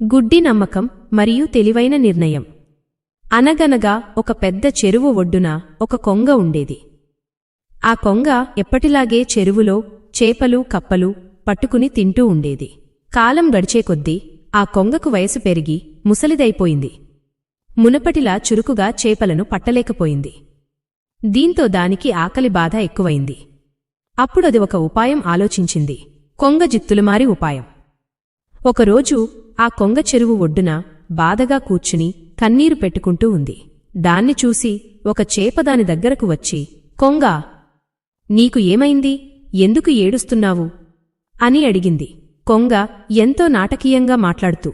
గుడ్డి నమ్మకం మరియు తెలివైన నిర్ణయం. అనగనగా ఒక పెద్ద చెరువు ఒడ్డున ఒక కొంగ ఉండేది. ఆ కొంగ ఎప్పటిలాగే చెరువులో చేపలు కప్పలు పట్టుకుని తింటూ ఉండేది. కాలం గడిచే కొద్దీ ఆ కొంగకు వయసు పెరిగి ముసలిదైపోయింది. మునపటిలా చురుకుగా చేపలను పట్టలేకపోయింది. దీంతో దానికి ఆకలి బాధ ఎక్కువైంది. అప్పుడది ఒక ఉపాయం ఆలోచించింది. కొంగ జిత్తులమారి ఉపాయం. ఒకరోజు ఆ కొంగ చెరువు ఒడ్డున బాధగా కూర్చుని కన్నీరు పెట్టుకుంటూ ఉంది. దాన్ని చూసి ఒక చేప దాని దగ్గరకు వచ్చి కొంగ నీకు ఏమైంది? ఎందుకు ఏడుస్తున్నావు? అని అడిగింది. కొంగ ఎంతో నాటకీయంగా మాట్లాడుతూ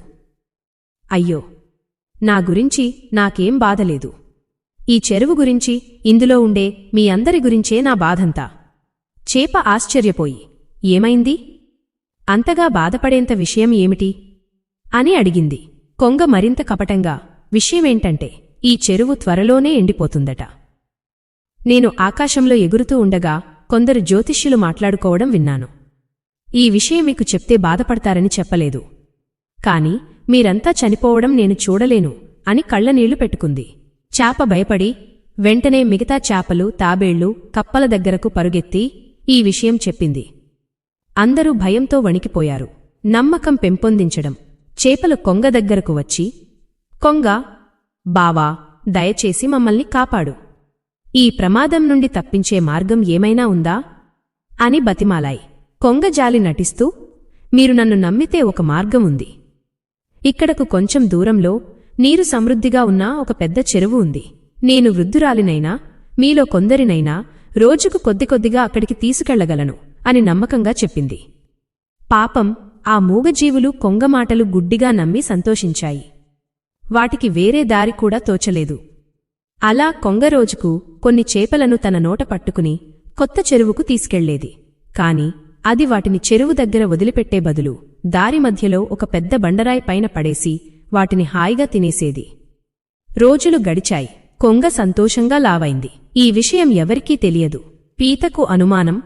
అయ్యో నా గురించి నాకేం బాధలేదు. ఈ చెరువు గురించి ఇందులో ఉండే మీ అందరి గురించే నా బాధంతా. చేప ఆశ్చర్యపోయి ఏమైంది? అంతగా బాధపడేంత విషయం ఏమిటి? అని అడిగింది. కొంగ మరింత కపటంగా విషయమేంటంటే ఈ చెరువు త్వరలోనే ఎండిపోతుందట. నేను ఆకాశంలో ఎగురుతూ ఉండగా కొందరు జ్యోతిష్యులు మాట్లాడుకోవడం విన్నాను. ఈ విషయం మీకు చెప్తే బాధపడతారని చెప్పలేదు. కాని మీరంతా చనిపోవడం నేను చూడలేను అని కళ్ళనీళ్ళు పెట్టుకుంది. చాప భయపడి వెంటనే మిగతా చాపలు తాబేళ్ళు కప్పల దగ్గరకు పరుగెత్తి ఈ విషయం చెప్పింది. అందరూ భయంతో వణికిపోయారు. నమ్మకం పెంపొందించడం చేపలు కొంగ దగ్గరకు వచ్చి కొంగ బావా దయచేసి మమ్మల్ని కాపాడు. ఈ ప్రమాదం నుండి తప్పించే మార్గం ఏమైనా ఉందా అని బతిమాలాయి. కొంగ జాలి నటిస్తూ మీరు నన్ను నమ్మితే ఒక మార్గం ఉంది. ఇక్కడకు కొంచెం దూరంలో నీరు సమృద్ధిగా ఉన్న ఒక పెద్ద చెరువు ఉంది. నేను వృద్ధురాలినైనా మీలో కొందరినైనా రోజుకు కొద్ది కొద్దిగా అక్కడికి తీసుకెళ్ళగలను అని నమ్మకంగా చెప్పింది. పాపం ఆ మూగజీవులు కొంగమాటలు గుడ్డిగా నమ్మి సంతోషించాయి. వాటికి వేరే దారి కూడా తోచలేదు. అలా కొంగ రోజుకు కొన్ని చేపలను తన నోట పట్టుకుని కొత్త చెరువుకు తీసుకెళ్ళేది. కాని అది వాటిని చెరువు దగ్గర వదిలిపెట్టే బదులు దారి మధ్యలో ఒక పెద్ద బండరాయి పైన పడేసి వాటిని హాయిగా తినేసేది. రోజులు గడిచాయి. కొంగ సంతోషంగా లావైంది. ఈ విషయం ఎవరికీ తెలియదు. పీతకు అనుమానం.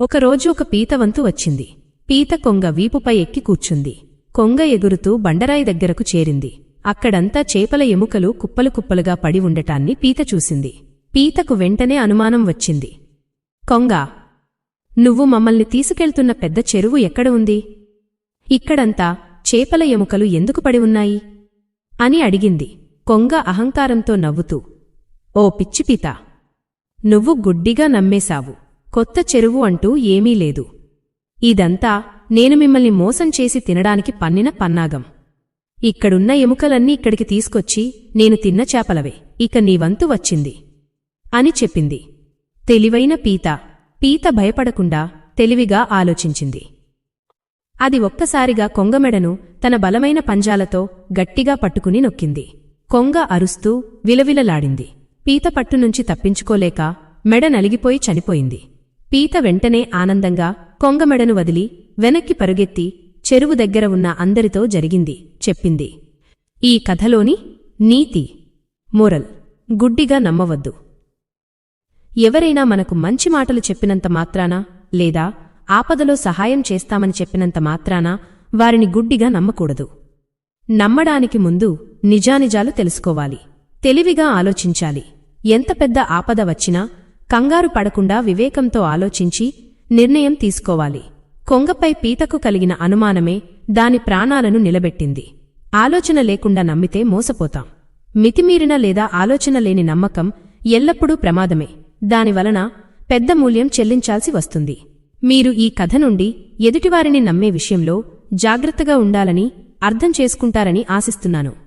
ఒకరోజు ఒక పీతవంతు వచ్చింది. పీత కొంగ వీపుపై ఎక్కి కూర్చుంది. కొంగ ఎగురుతూ బండరాయి దగ్గరకు చేరింది. అక్కడంతా చేపల ఎముకలు కుప్పలు కుప్పలుగా పడి ఉండటాన్ని పీత చూసింది. పీతకు వెంటనే అనుమానం వచ్చింది. కొంగ! నువ్వు మమ్మల్ని తీసుకెళ్తున్న పెద్ద చెరువు ఎక్కడ ఉంది? ఇక్కడంతా చేపల ఎముకలు ఎందుకు పడి ఉన్నాయి? అని అడిగింది. కొంగ అహంకారంతో నవ్వుతూ. ఓ పిచ్చిపీత నువ్వు గుడ్డిగా నమ్మేశావు. కొత్త చెరువు అంటూ ఏమీ లేదు. ఇదంతా నేను మిమ్మల్ని మోసం చేసి తినడానికి పన్నిన పన్నాగం. ఇక్కడున్న ఎముకలన్నీ ఇక్కడికి తీసుకొచ్చి నేను తిన్న చేపలవే. ఇక నీవంతు వచ్చింది. అని చెప్పింది. తెలివైన పీత. పీత భయపడకుండా తెలివిగా ఆలోచించింది. అది ఒక్కసారిగా కొంగమెడను తన బలమైన పంజాలతో గట్టిగా పట్టుకుని నొక్కింది. కొంగ అరుస్తూ విలవిలలాడింది. పీత పట్టునుంచి తప్పించుకోలేక మెడ నలిగిపోయి చనిపోయింది. పీత వెంటనే ఆనందంగా కొంగమెడను వదిలి వెనక్కి పరుగెత్తి చెరువు దగ్గర ఉన్న అందరితో జరిగింది చెప్పింది. ఈ కథలోని నీతి మోరల్ గుడ్డిగా నమ్మవద్దు. ఎవరైనా మనకు మంచి మాటలు చెప్పినంత మాత్రానా లేదా ఆపదలో సహాయం చేస్తామని చెప్పినంత మాత్రాన వారిని గుడ్డిగా నమ్మకూడదు. నమ్మడానికి ముందు నిజానిజాలు తెలుసుకోవాలి. తెలివిగా ఆలోచించాలి. ఎంత పెద్ద ఆపద వచ్చినా కంగారు పడకుండా వివేకంతో ఆలోచించి నిర్ణయం తీసుకోవాలి. కొంగపై పీతకు కలిగిన అనుమానమే దాని ప్రాణాలను నిలబెట్టింది. ఆలోచన లేకుండా నమ్మితే మోసపోతాం. మితిమీరిన లేదా ఆలోచన లేని నమ్మకం ఎల్లప్పుడూ ప్రమాదమే. దానివలన పెద్ద మూల్యం చెల్లించాల్సి వస్తుంది. మీరు ఈ కథ నుండి ఎదుటివారిని నమ్మే విషయంలో జాగ్రత్తగా ఉండాలని అర్థం చేసుకుంటారని ఆశిస్తున్నాను.